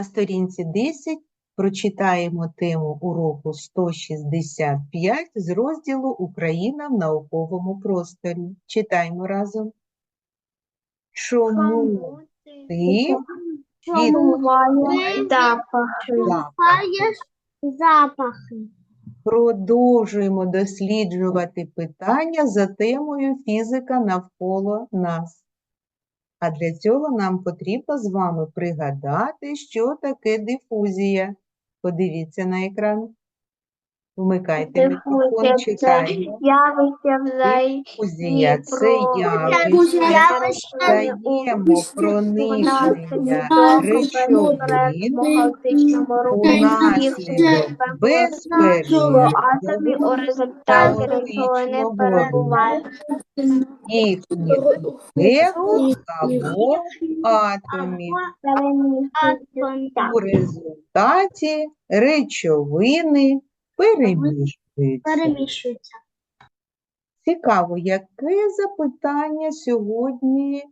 На сторінці 10 прочитаємо тему уроку 165 з розділу Україна в науковому просторі. Читаємо разом. Чому ти Відчуваєш запахи. Запахи. Продовжуємо досліджувати питання за темою фізика навколо нас. А для цього нам потрібно з вами пригадати, що таке дифузія. Подивіться на екран. Вмикайте мікрофон, читаємо. явище взаємодії Дифузія це явище, Явище даємо проникнення речовин у хаотичного перебувають їхніх молекул або атомів. У результаті речовини переміщуються. Переміщуються. Цікаво, яке запитання сьогодні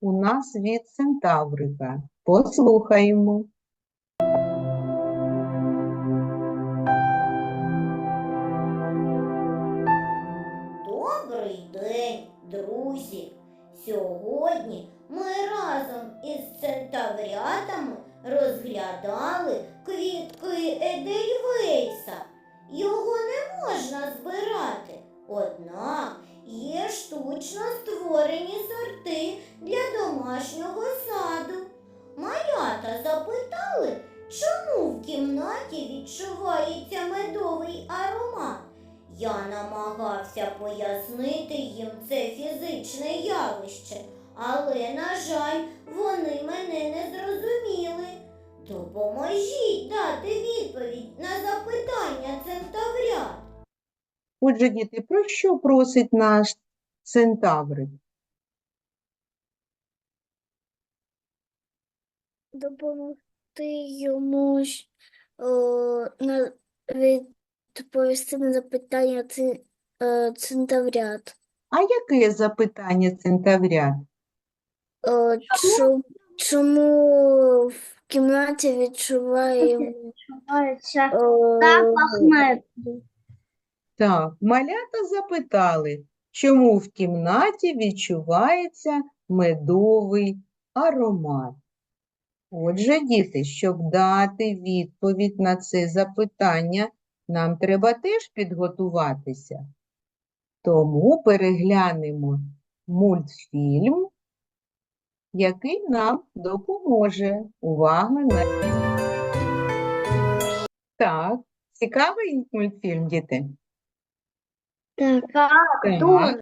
у нас від Центаврика? Послухаємо. Добрий день, друзі! Сьогодні ми разом із центаврятами розглядали квітки Едельвейса. Його не можна збирати, однак є штучно створені сорти для домашнього саду. Малята запитали, чому в кімнаті відчувається медовий аромат. Я намагався пояснити їм це фізичне явище, але, на жаль, вони мене не зрозуміли. Допоможіть дати відповідь на запитання центаврят. Отже, діти, про що просить наш Центаврик? допомогти йому ж, о, на, відповісти на запитання ци, е, центаврят. А яке запитання Центаврят? О, чому? чому в кімнаті відчуваємо о, меду? Так, малята запитали, чому в кімнаті відчувається медовий аромат. Отже, діти, щоб дати відповідь на це запитання, нам треба теж підготуватися. Тому переглянемо мультфільм, який нам допоможе. Увага на Так, цікавий мультфільм, діти? Так, Так.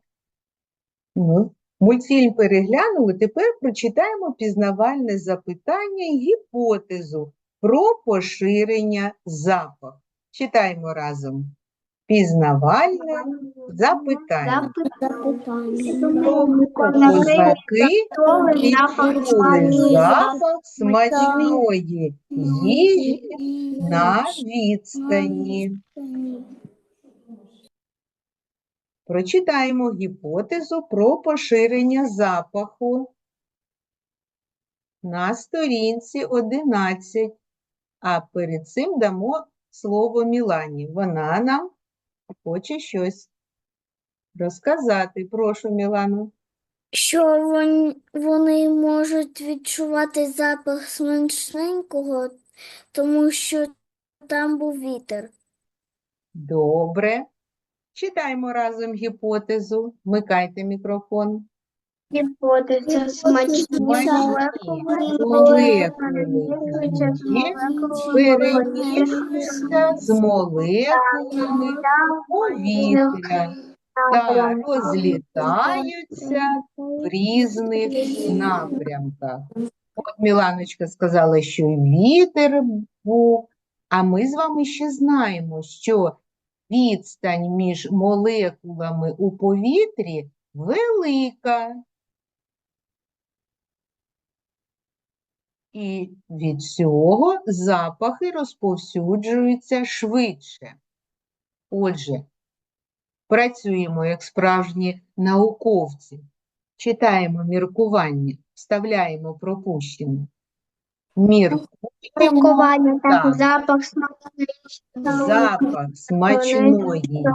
Ну, мультфільм переглянули, тепер прочитаємо пізнавальне запитання і гіпотезу про поширення запаху. Читаємо разом. Пізнавальне запитання. Козаки відчули запах смачної їжі на відстані. Прочитаємо гіпотезу про поширення запаху на сторінці 11. А перед цим дамо слово Мілані. Вона нам хоче щось розказати. Прошу, Мілану. Що вони, вони можуть відчувати запах смачненького, тому що там був вітер. Добре. Читаємо разом гіпотезу. Вмикайте мікрофон. Гіпотеза Смачні молекули з молекулами повітря. Та розлітаються в різних напрямках. От Міланочка сказала, що і вітер був, а ми з вами ще знаємо, що відстань між молекулами у повітрі велика. І від цього запахи розповсюджуються швидше. Отже, працюємо як справжні науковці, читаємо міркування, вставляємо пропущене. Міркуємо Лікування так. та запах смачного запах смачної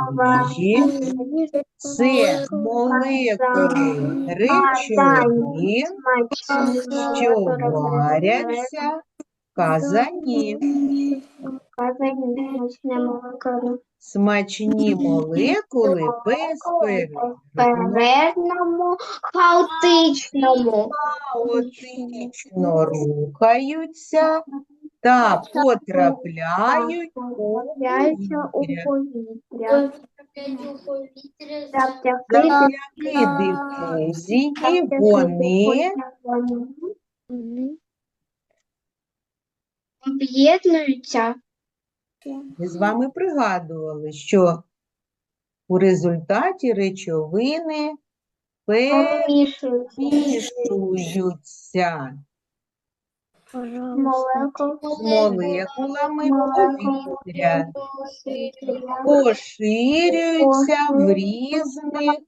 їжі. Це молекули речовин, що варяться в казані. Смачні молекули безперервно Передному хаотичному. Хаотично рухаються та потрапляють у повітря. Завдяки дифузії вони об'єднуються Ми з вами пригадували, що у результаті речовини перемішуються. Молекулами повітря, поширюються в різних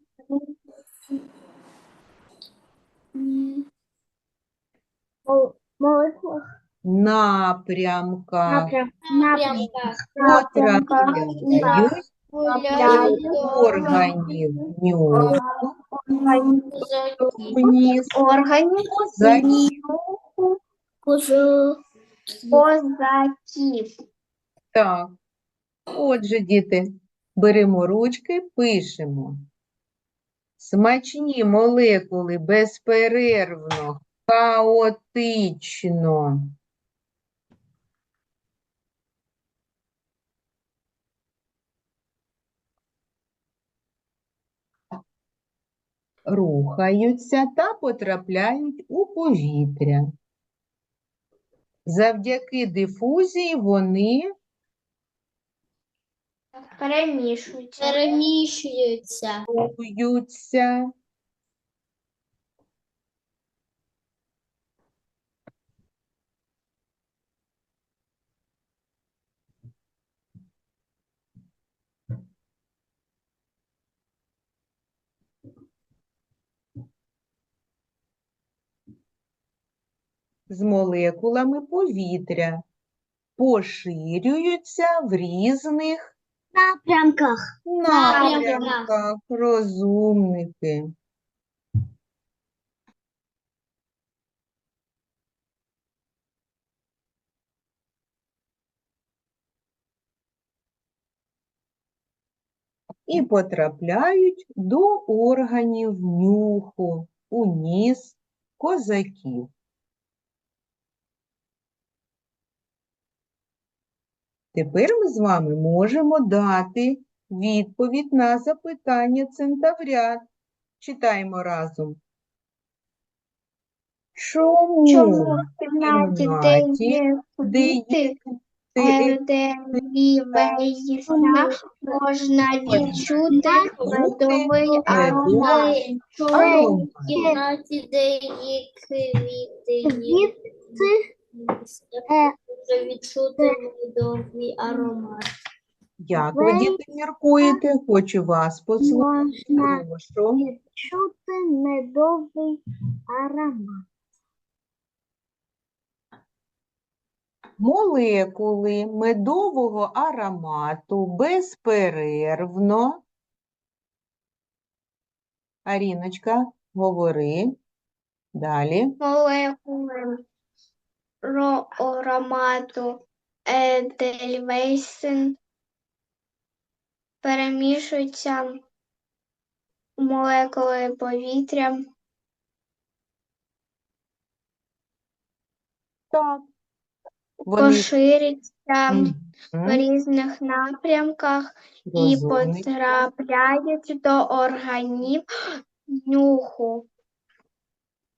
молекул напрямках потрапляють органів нюху, вниз, органів за позаків. Так. Отже, діти, беремо ручки, пишемо. Смачні молекули безперервно, хаотично. Рухаються та потрапляють у повітря. Завдяки дифузії вони Перемішуються. Переміщуються. З молекулами повітря, поширюються в різних Напрямках. напрямках. Розумники. І потрапляють до органів нюху, у ніс козаків. Тепер ми з вами можемо дати відповідь на запитання центаврят. Читаємо разом. Чому, Чому в кімнаті, де кімнаті, є де є квіти, можна відчути медовий аромат. аромат? В кімнаті, де є квіти, може відчути медовий аромат. Як ви, діти, міркуєте? Хочу вас послухати. Можна Прошу. відчути медовий аромат. Молекули медового аромату безперервно. Аріночка, говори. Далі. Молекули аромату Едельвейсен перемішуються у молекули повітря. Так. Вони поширюються в різних напрямках і Розумнички. потрапляють до органів нюху.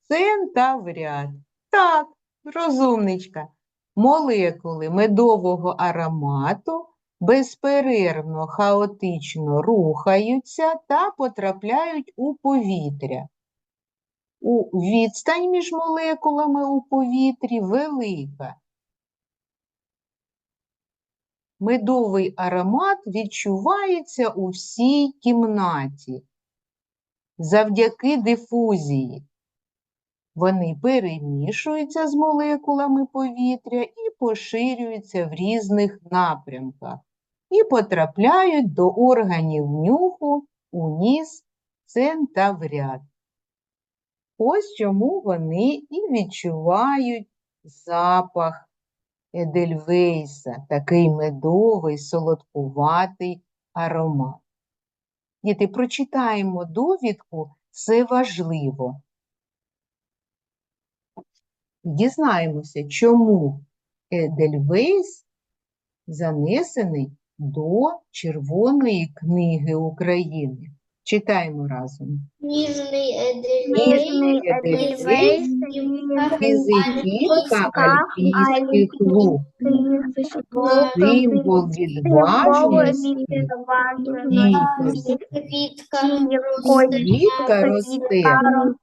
Центаврят. Так, розумничка. Молекули медового аромату безперервно хаотично рухаються та потрапляють у повітря. У відстань між молекулами у повітрі велика. Медовий аромат відчувається у всій кімнаті завдяки дифузії. Вони перемішуються з молекулами повітря і поширюються в різних напрямках і потрапляють до органів нюху у ніс центаврят. Ось чому вони і відчувають запах Едельвейса, такий медовий, солодкуватий аромат. Діти, прочитаємо довідку, це важливо. Дізнаємося, чому Едельвейс занесений до Червоної книги України. Читаємо разом. Ніжний Ніжний Едельвейс, Едельвейс, Візитівка альпійських луг, символ відважності, стійкості. Квітка росте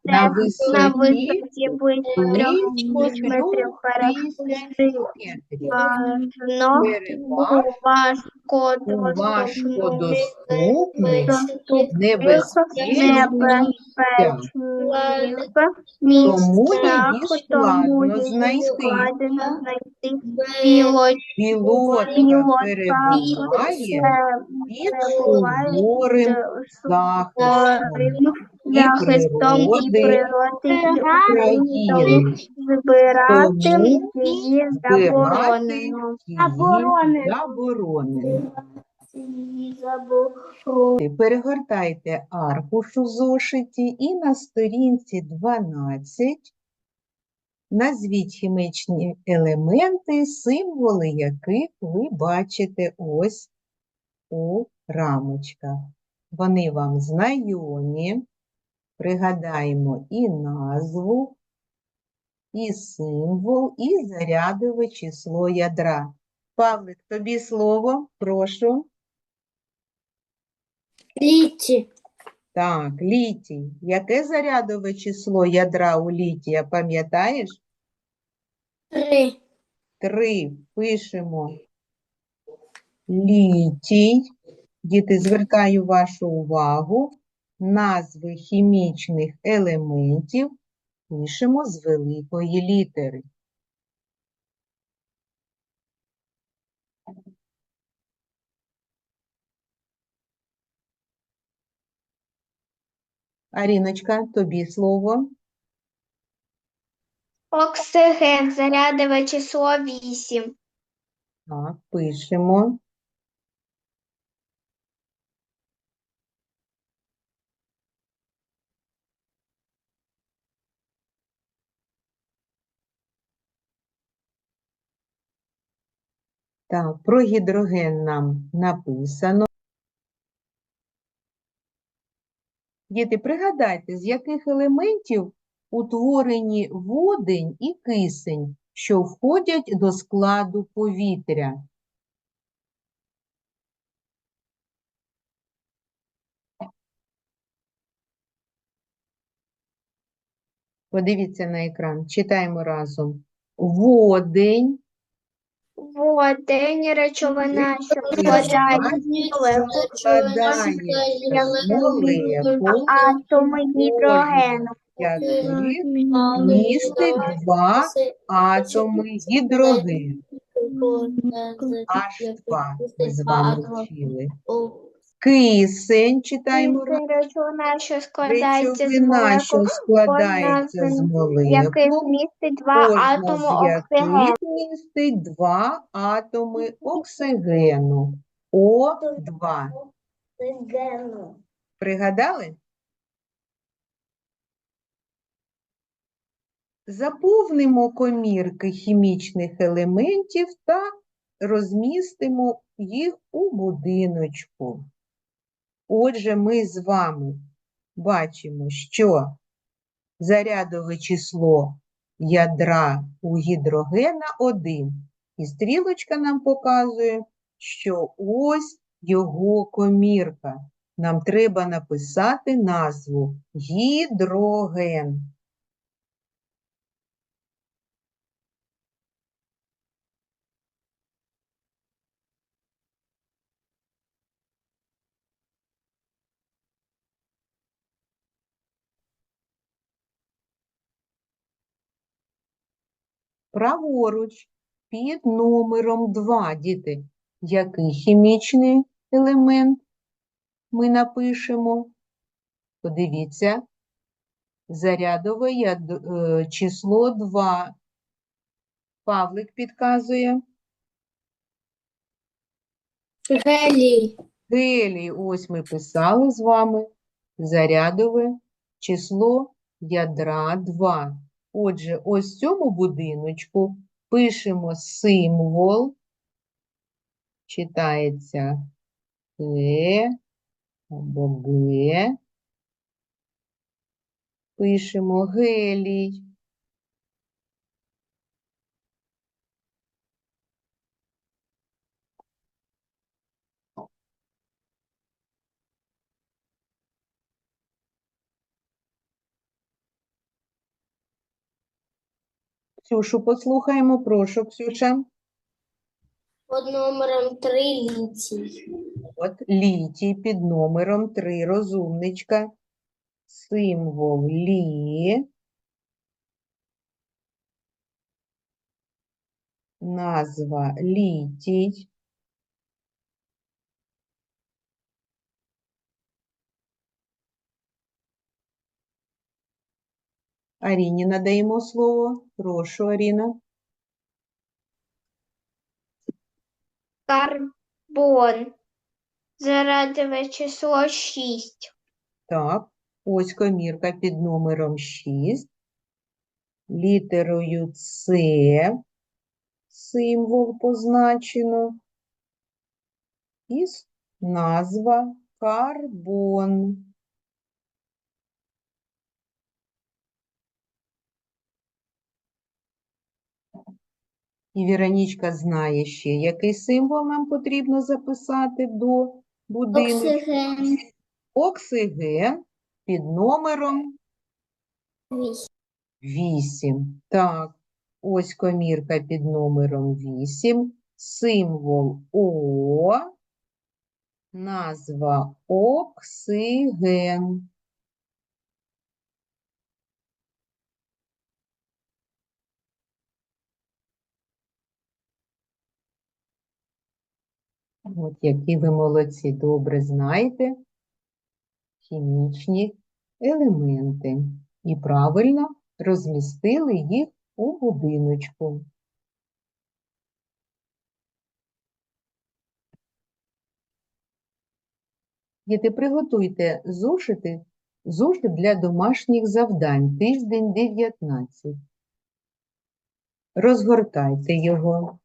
на висоті близько трьох метрів важко У важко Тому її складно знайти. складно знайти білочка Пілотка перебуває під суворим захистом захистом і природи природи України. збирати її заборонено. Перегортайте аркуш у зошиті і на сторінці 12 назвіть хімічні елементи, символи яких ви бачите ось у рамочках. Вони вам знайомі. Пригадаємо і назву, і символ, і зарядове число ядра. Павлик, тобі слово, прошу. Літі. Так, літій. Яке зарядове число ядра у літія, пам'ятаєш? Три. Три. Пишемо літій. Діти, звертаю вашу увагу. Назви хімічних елементів пишемо з великої літери. Аріночка, тобі слово. Оксиген, зарядове число 8. Так, пишемо. Так, про гідроген нам написано. Діти, пригадайте, з яких елементів утворені водень і кисень, що входять до складу повітря. Подивіться на екран, читаємо разом. Водень, Водень, речовина, що молекул, атоми гідрогену. містить два атоми гідрогену. Аж два ми з вами вчили. Кисень, читаємо речовина, що складається з Речовина, що складається з з яких містить два атоми оксигену. містить два атоми оксигену. О2. Пригадали? Заповнимо комірки хімічних елементів та розмістимо їх у будиночку. Отже, ми з вами бачимо, що зарядове число ядра у гідрогена 1. І стрілочка нам показує, що ось його комірка. Нам треба написати назву гідроген. Праворуч, під номером 2, діти, який хімічний елемент ми напишемо? Подивіться, зарядове яд- е, число 2. Павлик підказує. Гелій. Гелій, ось ми писали з вами зарядове число ядра 2. Отже, ось цьому будиночку пишемо символ, читається Г або Г. Пишемо гелій. Ксюшу послухаємо, прошу, Ксюша. Під номером 3 літій. От літій під номером 3, розумничка. Символ лі. Назва літій. Аріні надаємо слово. Прошу, Аріна. Карбон. Зарядове число 6. Так, ось комірка під номером 6. Літерою С символ позначено. І назва карбон. І Віронічка знає ще, який символ нам потрібно записати до будинку. Оксиген. Оксиген під номером Вісім. 8. Так, ось комірка під номером 8. Символ О. Назва оксиген. От які ви молодці, добре знаєте хімічні елементи і правильно розмістили їх у будиночку. Діти, приготуйте зошити, зошит для домашніх завдань, тиждень 19. Розгортайте його.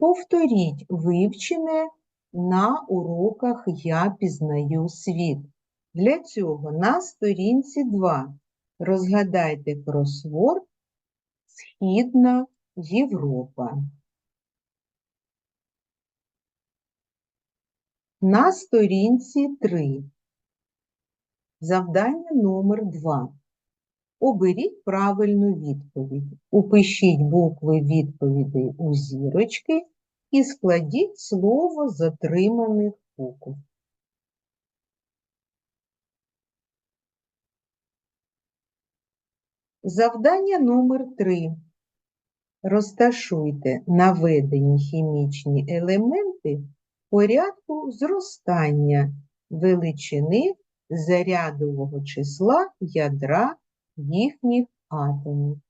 Повторіть вивчене на уроках «Я пізнаю світ». Для цього на сторінці 2 розгадайте кросворд «Східна Європа». На сторінці 3 завдання номер 2. Оберіть правильну відповідь. Упишіть букви відповідей у зірочки і складіть слово з отриманих букв. Завдання номер 3. Розташуйте наведені хімічні елементи в порядку зростання величини зарядового числа ядра їхніх атомів.